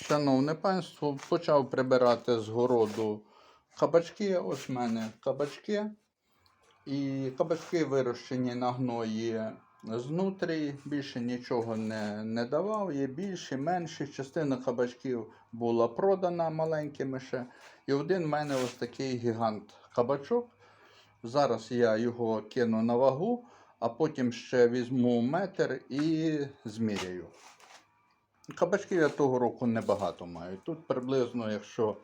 шановне панство, почав прибирати з городу кабачки. Ось в мене кабачки. І кабачки вирощені на гної знутрі, більше нічого не, не давав. Є більші, менші. Частина кабачків була продана маленькими ще. І один в мене ось такий гігант кабачок. Зараз я його кину на вагу, а потім ще візьму метр і зміряю. Кабачків я того року небагато маю. Тут приблизно, якщо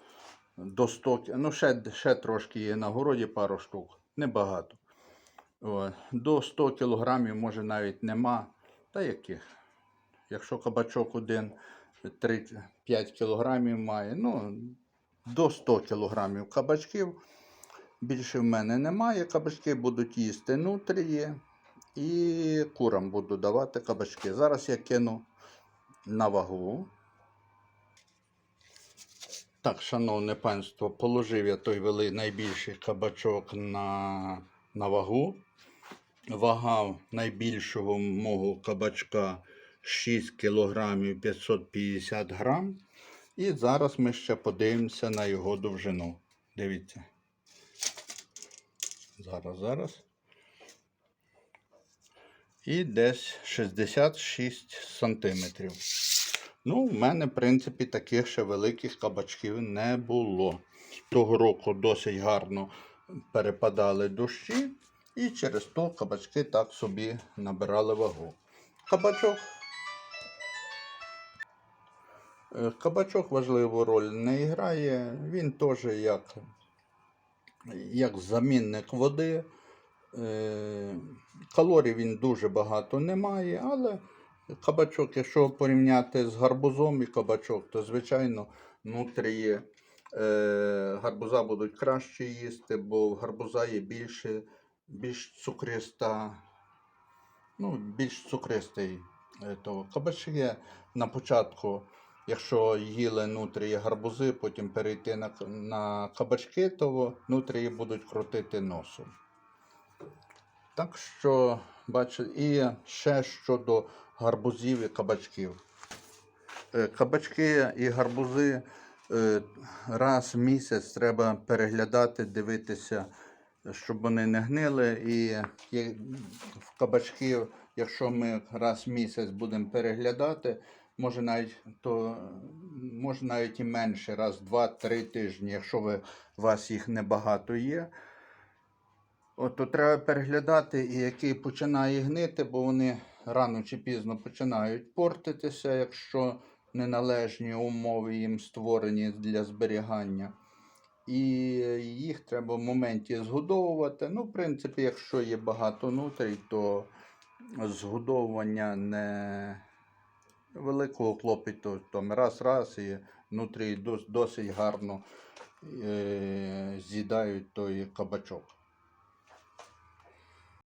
до 100, кі- ну ще, ще трошки є на городі пару штук, небагато. До 100 кілограмів, може навіть нема. Та яких? Якщо кабачок один 3-5 кілограмів має, ну до 100 кілограмів кабачків. Більше в мене немає. Кабачки будуть їсти нутрії і курам буду давати кабачки. Зараз я кину на вагу. Так, шановне панство, положив я той вели найбільший кабачок на, на вагу. Вага найбільшого мого кабачка 6 кг 550 грам. І зараз ми ще подивимося на його довжину. Дивіться. Зараз, зараз. І десь 66 сантиметрів. Ну, в мене, в принципі, таких ще великих кабачків не було. Того року досить гарно перепадали дощі, і через то кабачки так собі набирали вагу. Кабачок. Е, Кабачок важливу роль не грає. Він теж як, як замінник води. Е, Калорій він дуже багато не має, але кабачок, якщо порівняти з гарбузом і кабачок, то звичайно нутрії е, гарбуза будуть краще їсти, бо в гарбуза є більше, більш цукриста, ну, більш цукристий. е, То кабачки на початку, якщо їли нутрії гарбузи, потім перейти на, на кабачки, то нутрії будуть крутити носом. Так що, бачите, і ще щодо гарбузів і кабачків. Е, Кабачки і гарбузи е, раз в місяць треба переглядати, дивитися, щоб вони не гнили. І в кабачки, якщо ми раз в місяць будемо переглядати, може навіть, то, може навіть і менше, раз, два-три тижні, якщо ви, у вас їх небагато є. От, то треба переглядати, який починає гнити, бо вони рано чи пізно починають портитися, якщо неналежні умови їм створені для зберігання. І їх треба в моменті згодовувати. Ну, в принципі, якщо є багато нутрій, то згодовування не великого клопіту. Там раз-раз і нутрії досить гарно е, з'їдають той кабачок.